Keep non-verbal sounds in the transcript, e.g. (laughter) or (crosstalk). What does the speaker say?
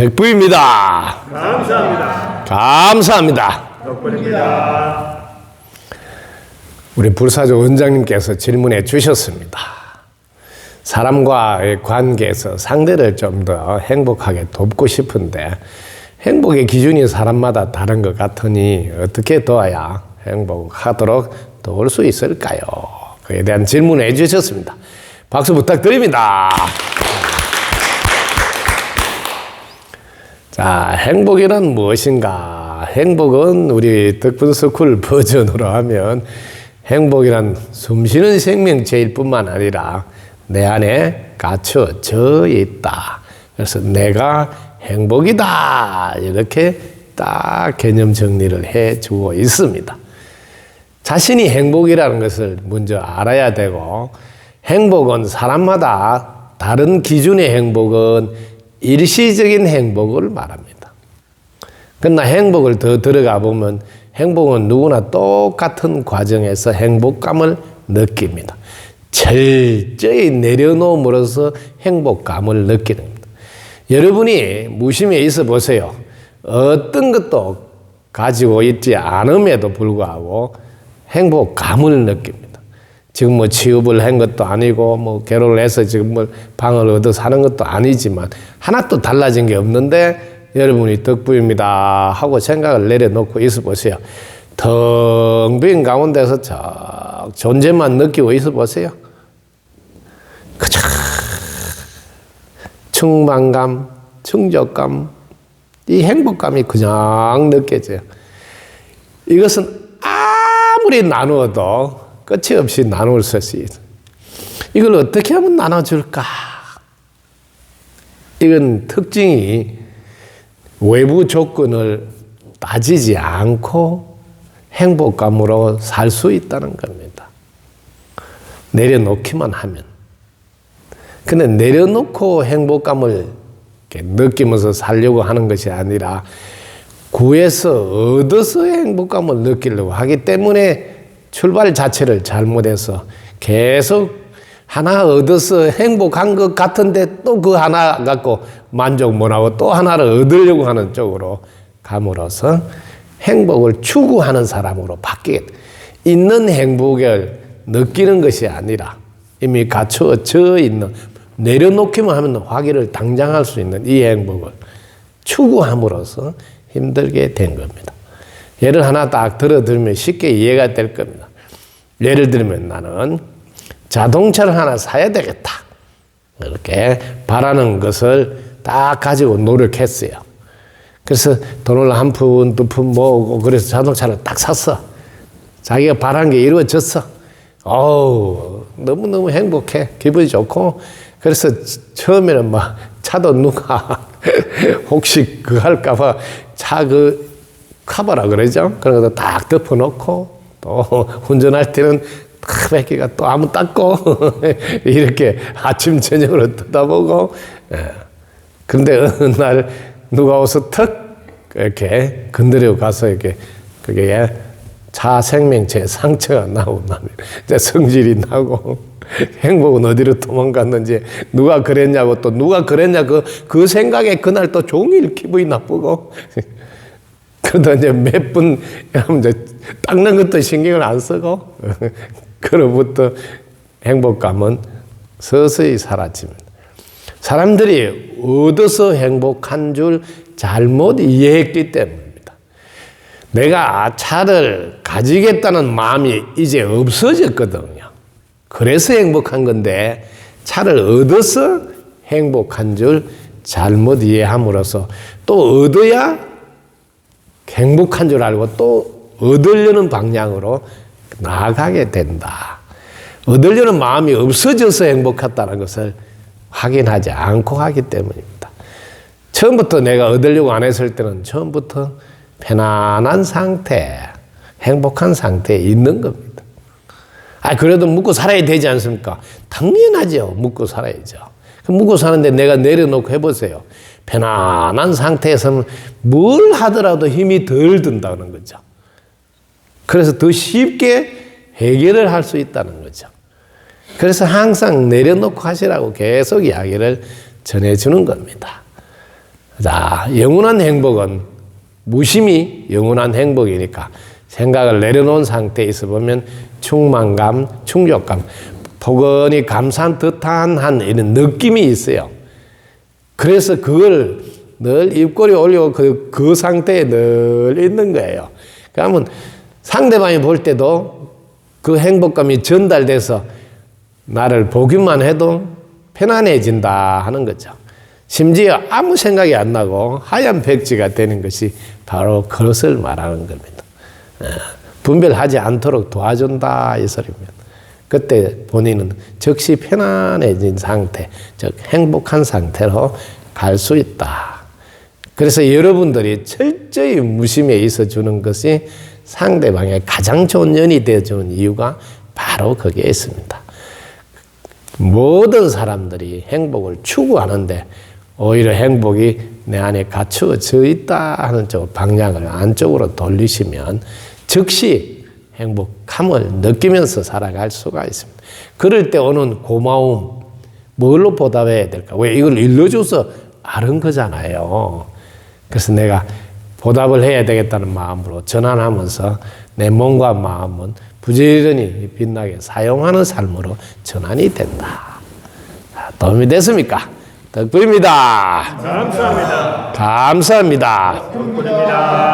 덕부입니다. 감사합니다. 감사합니다. 덕분입니다. 우리 불사조 원장님께서 질문해 주셨습니다. 사람과의 관계에서 상대를 좀 더 행복하게 돕고 싶은데 행복의 기준이 사람마다 다른 것 같으니 어떻게 도와야 행복하도록 도울 수 있을까요? 그에 대한 질문을 해주셨습니다. 박수 부탁드립니다. 자, 행복이란 무엇인가? 행복은 우리 덕분스쿨 버전으로 하면 행복이란 숨쉬는 생명체일 뿐만 아니라 내 안에 갇혀져 있다. 그래서 내가 행복이다. 이렇게 딱 개념 정리를 해 주고 있습니다. 자신이 행복이라는 것을 먼저 알아야 되고 행복은 사람마다 다른 기준의 행복은 일시적인 행복을 말합니다. 그러나 행복을 더 들어가 보면 행복은 누구나 똑같은 과정에서 행복감을 느낍니다. 철저히 내려놓음으로써 행복감을 느끼는 겁니다. 여러분이 무심에 있어 보세요. 어떤 것도 가지고 있지 않음에도 불구하고 행복감을 느낍니다. 지금 뭐 취업을 한 것도 아니고 뭐 결혼을 해서 지금 뭐 방을 얻어 사는 것도 아니지만 하나도 달라진 게 없는데 여러분이 덕부입니다 하고 생각을 내려놓고 있어 보세요. 텅 빈 가운데서 저 존재만 느끼고 있어 보세요. 그저 충만감, 충족감, 이 행복감이 그냥 느껴져요. 이것은 아무리 나누어도 끝이 없이 나눌 수 있어요. 이걸 어떻게 하면 나눠줄까? 이건 특징이 외부 조건을 따지지 않고 행복감으로 살 수 있다는 겁니다. 내려놓기만 하면. 근데 내려놓고 행복감을 느끼면서 살려고 하는 것이 아니라 구해서 얻어서 행복감을 느끼려고 하기 때문에 출발 자체를 잘못해서 계속 하나 얻어서 행복한 것 같은데 또 그 하나 갖고 만족 못하고 또 하나를 얻으려고 하는 쪽으로 감으로써 행복을 추구하는 사람으로 바뀌게 있는 행복을 느끼는 것이 아니라 이미 갖춰져 있는 내려놓기만 하면 화기를 당장 할 수 있는 이 행복을 추구함으로써 힘들게 된 겁니다. 예를 하나 딱 들어들면 쉽게 이해가 될 겁니다. 예를 들면 나는 자동차를 하나 사야 되겠다. 이렇게 바라는 것을 딱 가지고 노력했어요. 그래서 돈을 한 푼, 두 푼 모으고 그래서 자동차를 딱 샀어. 자기가 바란 게 이루어졌어. 어우, 너무너무 행복해. 기분이 좋고. 그래서 처음에는 막 차도 누가 (laughs) 혹시 그 할까봐 차 그 카바라 그러죠? 그런 것도 딱 덮어놓고 또 운전할 때는 탁 뺏기가 또 아무 닦고 (laughs) 이렇게 아침 저녁으로 뜯어보고 예. 그런데 어느 날 누가 와서 턱 이렇게 건드리고 가서 이렇게 그게 차 생명체 상처가 나고 나면 이제 성질이 나고 (laughs) 행복은 어디로 도망갔는지 누가 그랬냐고 또 누가 그랬냐 그, 그 생각에 그날 또 종일 기분이 나쁘고 그러다 이제 몇 분 이제 닦는 것도 신경을 안 쓰고 (laughs) 그로부터 행복감은 서서히 사라집니다. 사람들이 얻어서 행복한 줄 잘못 이해했기 때문입니다. 내가 차를 가지겠다는 마음이 이제 없어졌거든요. 그래서 행복한 건데 차를 얻어서 행복한 줄 잘못 이해함으로써 또 얻어야 행복한 줄 알고 또 얻으려는 방향으로 나아가게 된다. 얻으려는 마음이 없어져서 행복했다는 것을 확인하지 않고 하기 때문입니다. 처음부터 내가 얻으려고 안 했을 때는 처음부터 편안한 상태, 행복한 상태에 있는 겁니다. 아, 그래도 묵고 살아야 되지 않습니까? 당연하죠. 묵고 살아야죠. 묵고 사는데 내가 내려놓고 해보세요. 편안한 상태에서는 뭘 하더라도 힘이 덜 든다는 거죠. 그래서 더 쉽게 해결을 할 수 있다는 거죠. 그래서 항상 내려놓고 하시라고 계속 이야기를 전해주는 겁니다. 자, 영원한 행복은 무심히 영원한 행복이니까 생각을 내려놓은 상태에 있어 보면 충만감, 충족감, 포근히 감사한 듯한 한 이런 느낌이 있어요. 그래서 그걸 늘 입꼬리 올리고 그, 그 상태에 늘 있는 거예요. 그러면 상대방이 볼 때도 그 행복감이 전달돼서 나를 보기만 해도 편안해진다 하는 거죠. 심지어 아무 생각이 안 나고 하얀 백지가 되는 것이 바로 그것을 말하는 겁니다. 어, 분별하지 않도록 도와준다 이 소리입니다. 그때 본인은 즉시 편안해진 상태, 즉 행복한 상태로 갈 수 있다. 그래서 여러분들이 철저히 무심에 있어 주는 것이 상대방의 가장 좋은 연이 되어 주는 이유가 바로 거기에 있습니다. 모든 사람들이 행복을 추구하는데 오히려 행복이 내 안에 갖추어져 있다 하는 쪽 방향을 안쪽으로 돌리시면 즉시 행복함을 느끼면서 살아갈 수가 있습니다. 그럴 때 오는 고마움, 뭘로 보답해야 될까? 왜 이걸 일러줘서 아는 거잖아요. 그래서 내가 보답을 해야 되겠다는 마음으로 전환하면서 내 몸과 마음은 부지런히 빛나게 사용하는 삶으로 전환이 된다. 자, 도움이 됐습니까? 덕분입니다. 감사합니다. 감사합니다. 덕분입니다.